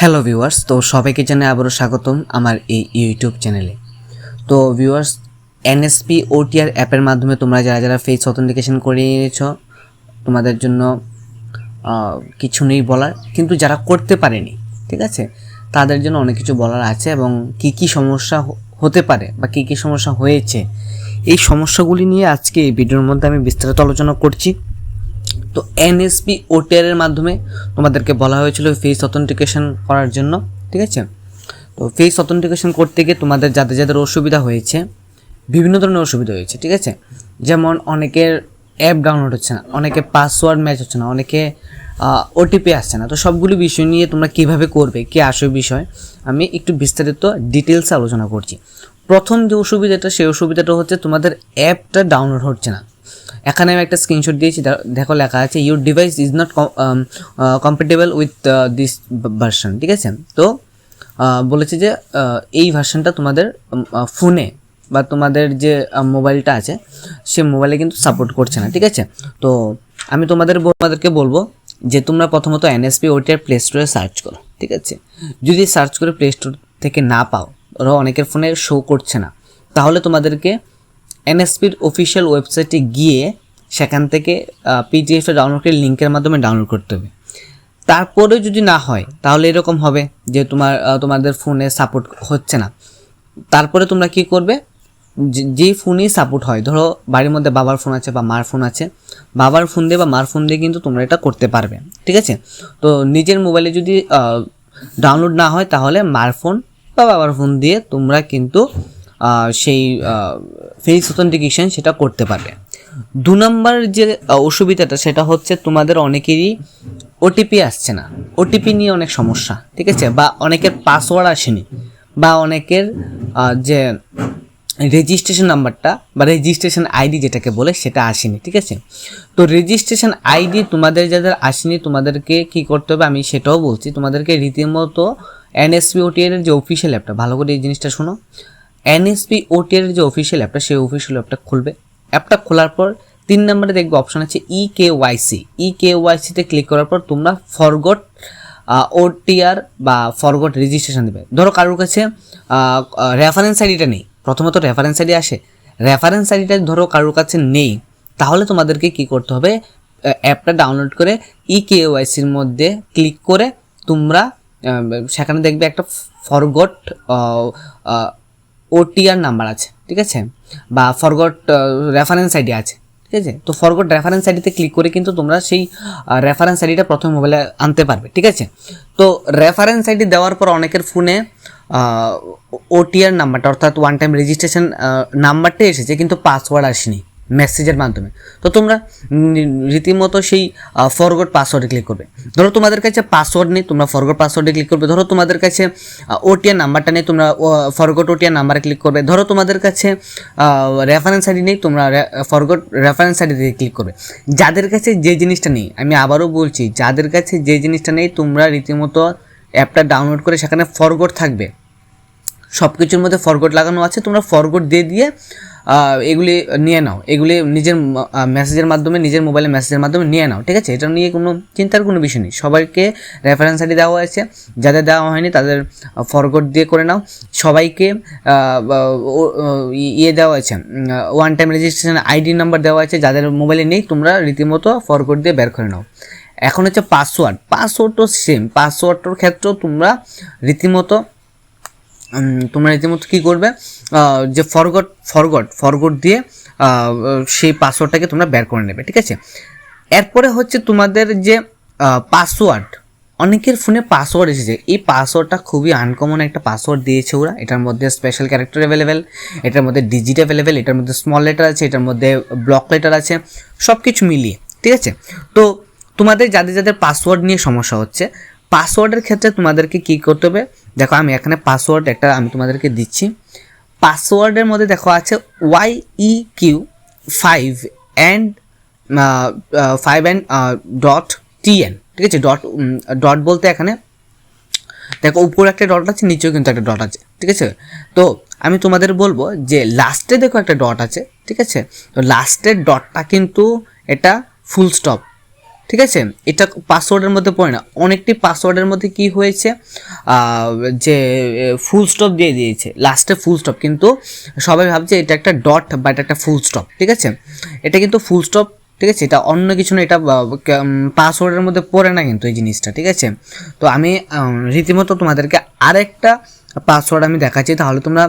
Hello viewers তো সবাইকে জানাই আবারও স্বাগতম আমার এই ইউটিউব চ্যানেলে তো ভিউয়ার্স এনএসপি ওটিআর অ্যাপের মাধ্যমে তোমরা যারা যারা ফেস অথেন্টিকেশন করে নিয়েছ তোমাদের জন্য কিছু নেই বলার। কিন্তু যারা করতে পারেনি, ঠিক আছে? তাদের জন্য অনেক কিছু বলার আছে এবং কি কি সমস্যা হতে পারে বা কি কি সমস্যা হয়েছে। এই সমস্যাগুলি নিয়ে আজকে এই ভিডিওর মধ্যে আমি বিস্তারিত আলোচনা করছি। তো এনএসপি ওটিআর এর মাধ্যমে তোমাদেরকে বলা হয়েছিল ফেস অথেন্টিকেশন করার জন্য, ঠিক আছে? তো ফেস অথেন্টিকেশন করতে গিয়ে তোমাদের যাদের যাদের অসুবিধা হয়েছে, বিভিন্ন ধরনের অসুবিধা হয়েছে, ঠিক আছে? যেমন অনেকের অ্যাপ ডাউনলোড হচ্ছে না, অনেকে পাসওয়ার্ড ম্যাচ হচ্ছে না, অনেকে ওটিপি আসছে না। তো সবগুলো বিষয় নিয়ে তোমরা কীভাবে করবে, কি আসল বিষয়, আমি একটু বিস্তারিত ডিটেলসে আলোচনা করছি। প্রথম যে অসুবিধাটা, সেই অসুবিধাটা হচ্ছে তোমাদের অ্যাপটা ডাউনলোড হচ্ছে না। এখানে আমি একটা স্ক্রিনশট দিয়েছি দেখো লেখা আছে your device is not compatible with this version ঠিক আছে? তো আহ, বলেছে যে এই ভার্সনটা তোমাদের ফোনে বা তোমাদের যে মোবাইলটা আছে সে মোবাইলে কিন্তু সাপোর্ট করছে না ঠিক আছে? তো আমি তোমাদের তোমাদেরকে বলব যে তোমরা প্রথমত এনএসপি ওটিআর প্লে স্টোরে সার্চ করো ঠিক আছে? যদি সার্চ করে প্লে স্টোর থেকে না পাও ওরা অনেকের ফোনে শো করছে না তাহলে তোমাদেরকে এনএসপির অফিসিয়াল ওয়েবসাইটে গিয়ে সেখান থেকে পিডিএফে ডাউনলোড করে লিঙ্কের মাধ্যমে ডাউনলোড করতে হবে। তারপরে যদি না হয়, তাহলে এরকম হবে যে তোমার তোমাদের ফোনে সাপোর্ট হচ্ছে না। তারপরে তোমরা কি করবে? যে- ফোনই সাপোর্ট হয়, ধরো বাড়ির মধ্যে বাবার ফোন আছে বা মার ফোন আছে, বাবার ফোন দিয়ে বা মার ফোন দিয়ে কিন্তু তোমরা এটা করতে পারবে, ঠিক আছে? তো নিজের মোবাইলে যদি ডাউনলোড না হয়, তাহলে মার ফোন বা বাবার ফোন দিয়ে তোমরা কিন্তু সেই ফেস অথেন্টিকেশন সেটা করতে পারবে। দু নম্বর যে অসুবিধাটা সেটা হচ্ছে তোমাদের অনেকেরই ওটিপি আসছে না। ওটিপি নিয়ে অনেক সমস্যা, ঠিক আছে? বা অনেকের পাসওয়ার্ড আসেনি, বা অনেকের যে রেজিস্ট্রেশন নাম্বারটা বা রেজিস্ট্রেশন আইডি যেটাকে বলে সেটা আসেনি, ঠিক আছে? তো রেজিস্ট্রেশন আইডি তোমাদের যাদের আসেনি, তোমাদেরকে কি করতে হবে আমি সেটাও বলছি। তোমাদেরকে রীতিমতো এনএসপি ওটিআর এর যে অফিসিয়াল অ্যাপটা ভালো করে এই জিনিসটা শোনো। এনএসপি ওটিআর যে অফিসিয়াল অ্যাপটা সেই অফিসিয়াল অ্যাপটা খুলবে। অ্যাপটা খোলার পর তিন নম্বরে দেখবে অপশন আছে ই কে ওয়াইসি ই কে ওয়াইসিতে ক্লিক করার পর তোমরা ফরগট ওটিআর বা ফরগট রেজিস্ট্রেশন দেবে। ধরো কারোর কাছে রেফারেন্স আইডিটা নেই। প্রথমত রেফারেন্স আইডি আসে। রেফারেন্স আইডিটা ধরো কারোর কাছে নেই, তাহলে তোমাদেরকে কি করতে হবে? অ্যাপটা ডাউনলোড করে ই কে ওয়াইসির মধ্যে ক্লিক করে তোমরা সেখানে দেখবে একটা ফরগট ওটিআর নাম্বার আছে, ঠিক আছে? বা ফরগট রেফারেন্স আইডি আছে, ঠিক আছে? তো ফরগট রেফারেন্স আইডিতে ক্লিক করে কিন্তু তোমরা সেই রেফারেন্স আইডিটা প্রথম মোবাইলে আনতে পারবে, ঠিক আছে? তো রেফারেন্স আইডি দেওয়ার পর অনেকের ফোনে ওটিআর নাম্বারটা অর্থাৎ ওয়ান টাইম রেজিস্ট্রেশন নাম্বারটা এসেছে, কিন্তু পাসওয়ার্ড আসেনি। মেসেজের মাধ্যমে। তো তোমরা রীতিমতো সেই ফরগট পাসওয়ার্ডে ক্লিক করবে। ধরো তোমাদের কাছে পাসওয়ার্ড নেই, তোমরা ফরগট পাসওয়ার্ডে ক্লিক করবে। ধরো তোমাদের কাছে ওটিআর নাম্বারটা নেই, তোমরা ফরগট ওটিআর নাম্বারে ক্লিক করবে। ধরো তোমাদের কাছে রেফারেন্স আইডি নেই, তোমরা ফরগট রেফারেন্স আইডি দিয়ে ক্লিক করবে। যাদের কাছে যে জিনিসটা নেই, আমি আবারও বলছি, যাদের কাছে যে জিনিসটা নেই, তোমরা রীতিমতো অ্যাপটা ডাউনলোড করে সেখানে ফরগট থাকবে। সব কিছুর মধ্যে ফরগট লাগানো আছে, তোমরা ফরগট দিয়ে দিয়ে এগুলি নিয়ে নাও। এগুলি নিজের মেসেজের মাধ্যমে, নিজের মোবাইলে মেসেজের মাধ্যমে নিয়ে নাও, ঠিক আছে? এটা নিয়ে কোনো চিন্তার কোনো বিষয় নেই। সবাইকে রেফারেন্স আইডি দেওয়া হয়েছে। যাদের দেওয়া হয়নি, তাদের ফরগট দিয়ে করে নাও। সবাইকে ইয়ে দেওয়া হয়েছে one time registration ID number দেওয়া হয়েছে। যাদের মোবাইলে নেই, তোমরা রীতিমতো ফরগট দিয়ে বের করে নাও। এখন হচ্ছে পাসওয়ার্ড পাসওয়ার্ডও সেম পাসওয়ার্ডটার ক্ষেত্রেও তোমরা রীতিমতো তোমরা রীতিমতো কী করবে? যে ফরগট ফরগট ফরগট দিয়ে সেই পাসওয়ার্ডটাকে তোমরা বের করে নেবে, ঠিক আছে? এরপরে হচ্ছে তোমাদের যে পাসওয়ার্ড অনেকের ফোনে পাসওয়ার্ড এসেছে। এই পাসওয়ার্ডটা খুবই আনকমন একটা পাসওয়ার্ড দিয়েছে ওরা। এটার মধ্যে স্পেশাল ক্যারেক্টার অ্যাভেলেবেল এটার মধ্যে ডিজিট অ্যাভেলেবেল এটার মধ্যে স্মল লেটার আছে, এটার মধ্যে ব্লক লেটার আছে সব কিছু মিলিয়ে, ঠিক আছে? তো তোমাদের যাদের যাদের পাসওয়ার্ড নিয়ে সমস্যা হচ্ছে পাসওয়ার্ডের ক্ষেত্রে তোমাদেরকে কী করতে হবে? দেখো, আমি এখানে পাসওয়ার্ড একটা আমি তোমাদেরকে দিচ্ছি। পাসওয়ার্ডের মধ্যে দেখো আছে Y E Q five and five and dot TN ঠিক আছে? ডট ডট বলতে এখানে দেখো, উপরে একটা ডট আছে, নিচেও কিন্তু একটা ডট আছে, ঠিক আছে? তো আমি তোমাদের বলব যে লাস্টে দেখো একটা ডট আছে, ঠিক আছে? তো লাস্টের ডটটা কিন্তু এটা ফুল স্টপ ঠিক আছে? এটা পাসওয়ার্ডের মধ্যে পড়ে না। অনেকটি পাসওয়ার্ডের মধ্যে কি হয়েছে? যে ফুল স্টপ দিয়ে দিয়েছে। লাস্টে ফুল স্টপ কিন্তু সবাই ভাবছে এটা একটা ডট বা এটা একটা ফুল স্টপ ঠিক আছে? এটা কিন্তু ফুল স্টপ ঠিক আছে? এটা অন্য কিছু না, এটা পাসওয়ার্ডের মধ্যে পড়ে না কিন্তু এই জিনিসটা। ঠিক আছে? তো আমি রীতিমতো তোমাদেরকে আরেকটা পাসওয়ার্ড আমি দেখাচ্ছি। তাহলে তোমরা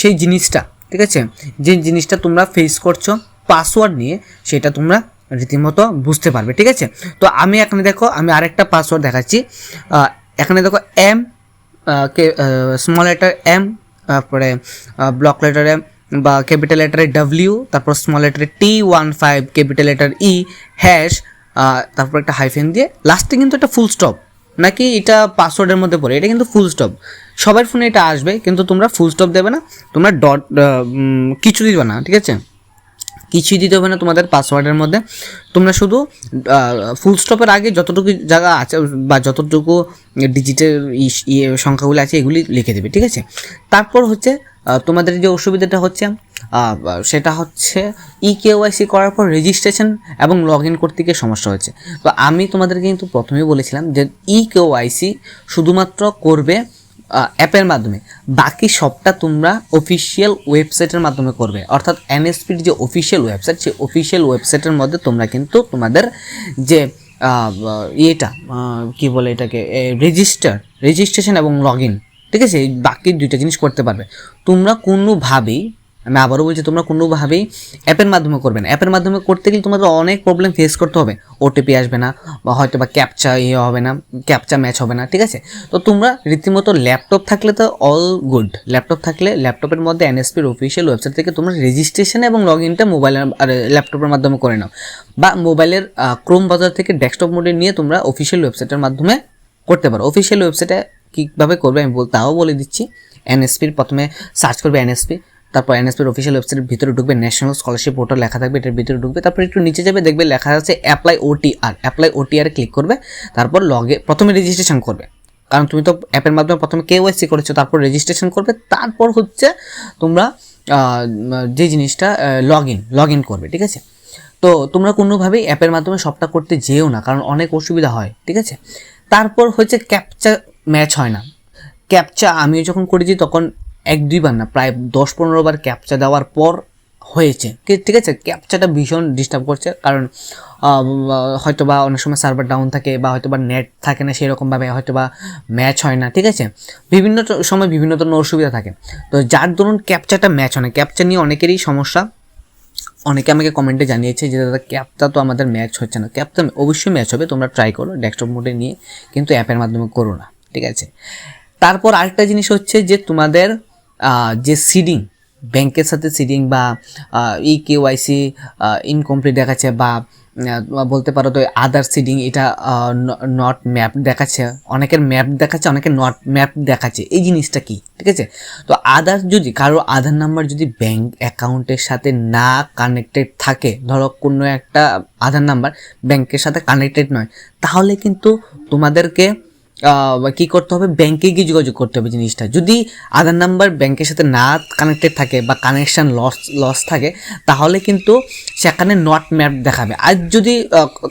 সেই জিনিসটা, ঠিক আছে? যে জিনিসটা তোমরা ফেস করছ পাসওয়ার্ড নিয়ে, সেটা তোমরা রীতিমতো বুঝতে পারবে, ঠিক আছে? তো আমি এখানে দেখো, আমি আরেকটা পাসওয়ার্ড দেখাচ্ছি। এখানে দেখো M K small letter M তারপরে ব্লক লেটার এম বা ক্যাপিটাল লেটারে ডাব্লিউ তারপর small লেটারে T one five capital letter E hash তারপর একটা হাইফেন দিয়ে। লাস্টে কিন্তু একটা ফুল স্টপ নাকি এটা পাসওয়ার্ডের মধ্যে পড়ে? এটা কিন্তু ফুল স্টপ সবার ফোনে এটা আসবে, কিন্তু তোমরা ফুল স্টপ দেবে না, তোমরা ডট কিছু দিবে না, ঠিক আছে? কিছুই দিতে হবে না তোমাদের পাসওয়ার্ডের মধ্যে। তোমরা শুধু ফুল স্টপের আগে যতটুকু জায়গা আছে বা যতটুকু ডিজিটাল ইয়ে সংখ্যাগুলো আছে এগুলি লিখে দেবে, ঠিক আছে? তারপর হচ্ছে তোমাদের যে অসুবিধাটা হচ্ছে সেটা হচ্ছে ই কেওয়াইসি করার পর রেজিস্ট্রেশন এবং লগ ইন করতে গিয়ে সমস্যা হচ্ছে। তো আমি তোমাদেরকে কিন্তু প্রথমেই বলেছিলাম যে ই কেওয়াইসি শুধুমাত্র করবে অ্যাপের মাধ্যমে। বাকি সবটা তোমরা অফিসিয়াল ওয়েবসাইটের মাধ্যমে করবে। অর্থাৎ এনএসপির যে অফিসিয়াল ওয়েবসাইট সেই অফিসিয়াল ওয়েবসাইটের মধ্যে তোমরা কিন্তু তোমাদের যে ইয়েটা কি বলে এটাকে রেজিস্টার রেজিস্ট্রেশন এবং লগ ইন ঠিক আছে? বাকি দুইটা জিনিস করতে পারবে। তোমরা কোনোভাবেই আমি আবারও বলছি, তোমরা কোনোভাবেই অ্যাপের মাধ্যমে করবে না। অ্যাপের মাধ্যমে করতে গেলে তোমাদের অনেক প্রবলেম ফেস করতে হবে। ওটিপি আসবে না, বা হয়তো বা ক্যাপচা ইয়ে হবে না ক্যাপচা ম্যাচ হবে না, ঠিক আছে? তো তোমরা রীতিমতো ল্যাপটপ থাকলে তো অল গুড ল্যাপটপ থাকলে ল্যাপটপের মধ্যে এনএসপির অফিসিয়াল ওয়েবসাইট থেকে তোমরা রেজিস্ট্রেশন এবং লগ ইনটা মোবাইলের আর ল্যাপটপের মাধ্যমে করে নাও। বা মোবাইলের ক্রোম বাজার থেকে ডেস্কটপ মোডে নিয়ে তোমরা অফিসিয়াল ওয়েবসাইটের মাধ্যমে করতে পারো। অফিসিয়াল ওয়েবসাইটে কীভাবে করবে আমি বল, তাও বলে দিচ্ছি। এনএসপির প্রথমে সার্চ করবে এনএসপি তারপর এনএসপির অফিসিয়াল ওয়েবসাইটের ভিতরে ঢুকবে ন্যাশনাল স্কলারশিপ পোর্টাল লেখা থাকবে, এটার ভিতরে ঢুকবে, তারপর একটু নিচে যাবে, দেখবে লেখা আছে apply OTR apply OTR click করবে, তারপর লগে প্রথমে রেজিস্ট্রেশন করবে। কারণ তুমি তো অ্যাপের মাধ্যমে প্রথমে কেওয়াইসি করেছ, তারপর রেজিস্ট্রেশন করবে, তারপর হচ্ছে তোমরা যে জিনিসটা লগ ইন লগ ইন করবে, ঠিক আছে? তো তোমরা কোনোভাবেই অ্যাপের মাধ্যমে সবটা করতে যেও না, কারণ অনেক অসুবিধা হয়, ঠিক আছে? তারপর হচ্ছে ক্যাপচা ম্যাচ হয় না। ক্যাপচা আমি যখন করেছি তখন এক দুইবার না, প্রায় দশ পনেরো বার ক্যাপচা দেওয়ার পর হয়েছে। ঠিক আছে? ক্যাপচাটা ভীষণ ডিস্টার্ব করছে। কারণ হয়তো বা অনেক সময় সার্ভার ডাউন থাকে বা হয়তো বা নেট থাকে না সেরকমভাবে হয়তো বা ম্যাচ হয় না, ঠিক আছে? বিভিন্ন সময় বিভিন্ন ধরনের অসুবিধা থাকে। তো যার ধরুন ক্যাপচাটা ম্যাচ হয় না ক্যাপচা নিয়ে অনেকেরই সমস্যা। অনেকে আমাকে কমেন্টে জানিয়েছে যে, দাদা ক্যাপটা তো আমাদের ম্যাচ হচ্ছে না। ক্যাপটা অবশ্যই ম্যাচ হবে, তোমরা ট্রাই করো ডেস্কটপ মোডে নিয়ে। কিন্তু অ্যাপের মাধ্যমে করো না, ঠিক আছে? তারপর আরেকটা জিনিস হচ্ছে যে, তোমাদের যে সিডিং ব্যাংকের সাথে সিডিং বা ই কেওয়াইসি ইনকমপ্লিট দেখাচ্ছে বা বলতে পারো তো আদার সিডিং এটা নট ম্যাপ দেখাচ্ছে। অনেকের ম্যাপ দেখাচ্ছে, অনেকের নট ম্যাপ দেখাচ্ছে। এই জিনিসটা কি? ঠিক আছে? তো আদার যদি, কারও আধার নাম্বার যদি ব্যাংক অ্যাকাউন্টের সাথে না কানেক্টেড থাকে, ধরো কোনো একটা আধার নাম্বার ব্যাংকের সাথে কানেক্টেড নয়, তাহলে কিন্তু তোমাদেরকে কি করতে হবে? ব্যাংকে গিয়ে যোগাযোগ করতে হবে জিনিসটা। যদি আধার নাম্বার ব্যাংকের সাথে না কানেক্টেড থাকে বা কানেকশান লস লস থাকে, তাহলে কিন্তু সেখানে নট ম্যাপ দেখাবে। আর যদি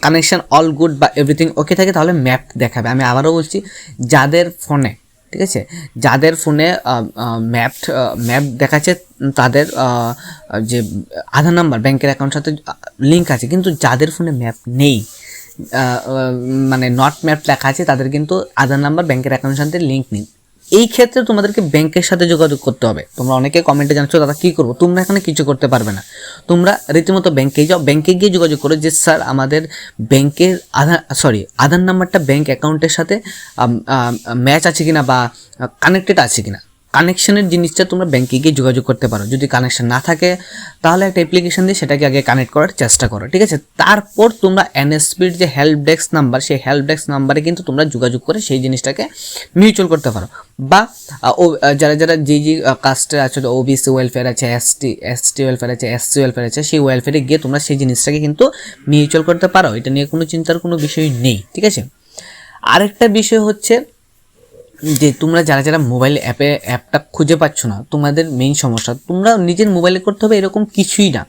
কানেকশান অল গুড বা এভরিথিং ওকে থাকে, তাহলে ম্যাপ দেখাবে। আমি আবারও বলছি, যাদের ফোনে ঠিক আছে? যাদের ফোনে ম্যাপ ম্যাপ দেখাচ্ছে, তাদের যে আধার নাম্বার ব্যাংকের অ্যাকাউন্ট সাথে লিঙ্ক আছে। কিন্তু যাদের ফোনে ম্যাপ নেই মানে নট ম্যাপ লেখা আছে, তাদের কিন্তু আধার নাম্বার ব্যাংকের অ্যাকাউন্টের সাথে লিঙ্ক নেই। এই ক্ষেত্রে তোমাদেরকে ব্যাংকের সাথে যোগাযোগ করতে হবে। তোমরা অনেকে কমেন্টে জানাচ্ছো দাদা, কী করব? তোমরা এখানে কিছু করতে পারবে না। তোমরা রীতিমতো ব্যাংকে যাও ব্যাংকে গিয়ে যোগাযোগ করো যে, স্যার, আমাদের ব্যাংকের আধার সরি আধার নাম্বারটা ব্যাংক অ্যাকাউন্টের সাথে ম্যাচ আছে কিনা বা কানেক্টেড আছে কিনা? কানেকশনের জিনিসটা তোমরা ব্যাংকে গিয়ে যোগাযোগ করতে পারো। যদি কানেকশন না থাকে, তাহলে একটা অ্যাপ্লিকেশন দিয়ে সেটাকে আগে কানেক্ট করার চেষ্টা করো, ঠিক আছে? তারপর তোমরা এনএসপির যে হেল্প ডেস্ক নাম্বার সেই হেল্প ডেস্ক নাম্বারে কিন্তু তোমরা যোগাযোগ করে সেই জিনিসটাকে মিউচুয়াল করতে পারো। বা ও যারা যারা যে যে কাস্টে আছে ওবিসি ওয়েলফেয়ার আছে এসটি এসটি ওয়েলফেয়ার আছে এসসি ওয়েলফেয়ার আছে, সেই ওয়েলফেয়ারে গিয়ে তোমরা সেই জিনিসটাকে কিন্তু মিউচুয়াল করতে পারো। এটা নিয়ে কোনো চিন্তার কোনো বিষয় নেই, ঠিক আছে? আরেকটা বিষয় হচ্ছে যে তোমরা যারা যারা মোবাইল অ্যাপে অ্যাপটা খুঁজে পাচ্ছ না, তোমাদের মেইন সমস্যা, তোমরা নিজের মোবাইলে করতে হবে এরকম কিছুই না।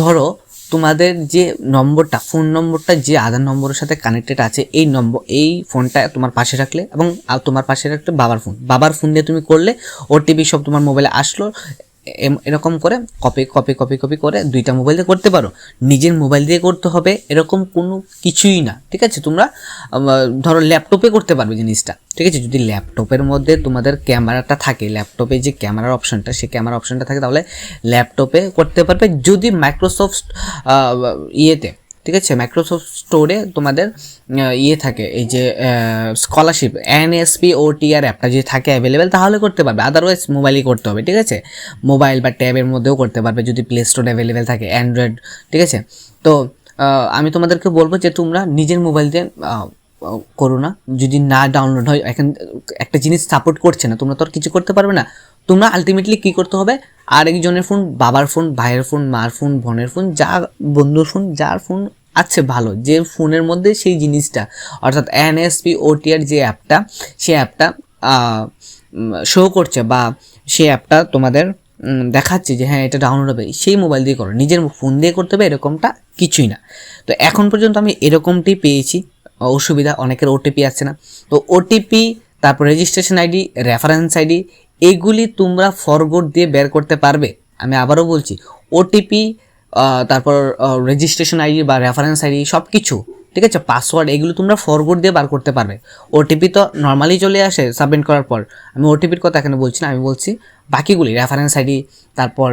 ধরো, তোমাদের যে নম্বরটা ফোন নম্বরটা, যে আধার নম্বরের সাথে কানেক্টেড আছে, এই নম্বর, এই ফোনটা তোমার পাশে রাখলে এবং তোমার পাশে রাখলে বাবার ফোন বাবার ফোন দিয়ে তুমি করলে ওটিপি সব তোমার মোবাইলে আসলো এরকম করে কপি কপি কপি কপি করে দুইটা মোবাইল দিয়ে করতে পারো। নিজের মোবাইল দিয়ে করতে হবে, এরকম কোনো কিছুই না, ঠিক আছে? তোমরা ধরো ল্যাপটপে করতে পারবে জিনিসটা, ঠিক আছে? যদি ল্যাপটপের মধ্যে তোমাদের ক্যামেরাটা থাকে ল্যাপটপে যে ক্যামেরার অপশনটা সেই ক্যামেরা অপশনটা থাকে, তাহলে ল্যাপটপে করতে পারবে। যদি মাইক্রোসফট ইয়েতে ঠিক আছে? মাইক্রোসফট স্টোরে তোমাদের ইয়ে থাকে, এই যে স্কলারশিপ এনএসপি ও টিআর অ্যাপটা যদি থাকে অ্যাভেলেবেল তাহলে করতে পারবে। আদারওয়াইজ মোবাইলই করতে হবে, ঠিক আছে? মোবাইল বা ট্যাবের মধ্যেও করতে পারবে, যদি প্লে স্টোর অ্যাভেলেবেল থাকে অ্যান্ড্রয়েড ঠিক আছে? তো আমি তোমাদেরকে বলব যে তোমরা নিজের মোবাইল দিয়ে করো না। যদি না ডাউনলোড হয়, এখন একটা জিনিস সাপোর্ট করছে না, তোমরা তো আর কিছু করতে পারবে না। তোমরা আলটিমেটলি কী করতে হবে? আরেকজনের ফোন বাবার ফোন ভাইয়ের ফোন মার ফোন বোনের ফোন যা বন্ধুর ফোন যার ফোন আছে ভালো, যে ফোনের মধ্যে সেই জিনিসটা। অর্থাৎ এনএসপি ওটিআর যে অ্যাপটা, সেই অ্যাপটা শো করছে বা সেই অ্যাপটা তোমাদের দেখাচ্ছে যে হ্যাঁ এটা ডাউনলোড হবে। সেই মোবাইল দিয়ে করো। নিজের ফোন দিয়ে করতে হবে, এরকমটা কিছুই না। তো এখন পর্যন্ত আমি এরকমটি পেয়েছি। অসুবিধা, অনেকের ওটিপি আসছে না। তো ওটিপি তারপর রেজিস্ট্রেশন আইডি রেফারেন্স আইডি এইগুলি তোমরা ফরগোড দিয়ে বের করতে পারবে। আমি আবারও বলছি ওটিপি তারপর রেজিস্ট্রেশন আইডি বা রেফারেন্স আইডি সব কিছু ঠিক আছে? পাসওয়ার্ড এগুলো তোমরা ফরগোড দিয়ে বার করতে পারবে। ওটিপি তো নর্মালি চলে আসে সাবমিট করার পর। আমি ওটিপির কথা এখানে বলছি না, আমি বলছি বাকিগুলি রেফারেন্স আইডি তারপর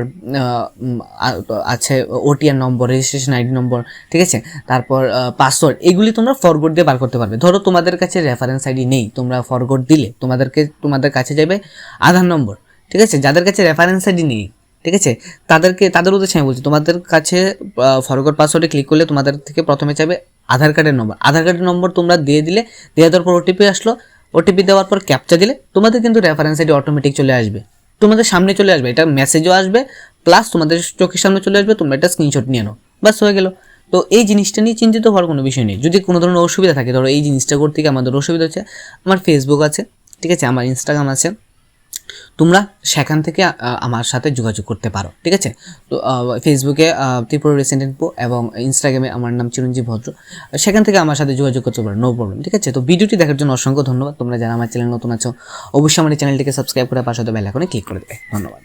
আছে OTR number registration ID number ঠিক আছে? তারপর পাসওয়ার্ড এগুলি তোমরা ফরগোড দিয়ে বার করতে পারবে। ধরো তোমাদের কাছে রেফারেন্স আইডি নেই, তোমরা ফরগোড দিলে তোমাদেরকে, তোমাদের কাছে যাবে আধার নম্বর ঠিক আছে? যাদের কাছে রেফারেন্স আইডি নেই, ঠিক আছে? তাদেরকে, তাদের উদ্দেশ্যে আমি বলছি, তোমাদের কাছে ফরগোড পাসওয়ার্ডে ক্লিক করলে তোমাদের থেকে প্রথমে চাইবে আধার কার্ডের নম্বর আধার কার্ডের নম্বর তোমরা দিয়ে দিলে, দিয়ে দেওয়ার পর ওটিপি আসলো। ওটিপি দেওয়ার পর ক্যাপচা দিলে, তোমাদের কিন্তু রেফারেন্স আইডি অটোমেটিক চলে আসবে। তোমাদের সামনে চলে আসবে, এটা মেসেজও আসবে প্লাস তোমাদের চোখের সামনে চলে আসবে, তোমরা এটা স্ক্রিনশট নিয়ে নাও। বাস হয়ে গেল। তো এই জিনিসটা নিয়ে চিন্তিত হওয়ার কোনো বিষয় নেই। যদি কোনো ধরনের অসুবিধা থাকে, ধরো এই জিনিসটা করতে গিয়ে আমাদের অসুবিধা হচ্ছে, আমার ফেসবুক আছে, ঠিক আছে, আমার ইনস্টাগ্রাম আছে তোমরা সেখান থেকে আমার সাথে যোগাযোগ করতে পারো, ঠিক আছে? তো ফেসবুকে ত্রিপুরা রেসিডেন্ট পো এবং ইনস্টাগ্রামে আমার নাম চিরঞ্জীব ভদ্র, সেখান থেকে আমার সাথে যোগাযোগ করতে পারো নো প্রবলেম ঠিক আছে? তো ভিডিওটি দেখার জন্য অসংখ্য ধন্যবাদ, তোমরা যারা আমার চ্যানেল নতুন আছো, অবশ্যই আমার চ্যানেলটিকে সাবস্ক্রাইব করে পাশে বেল আইকনে ক্লিক করে দেবে, ধন্যবাদ।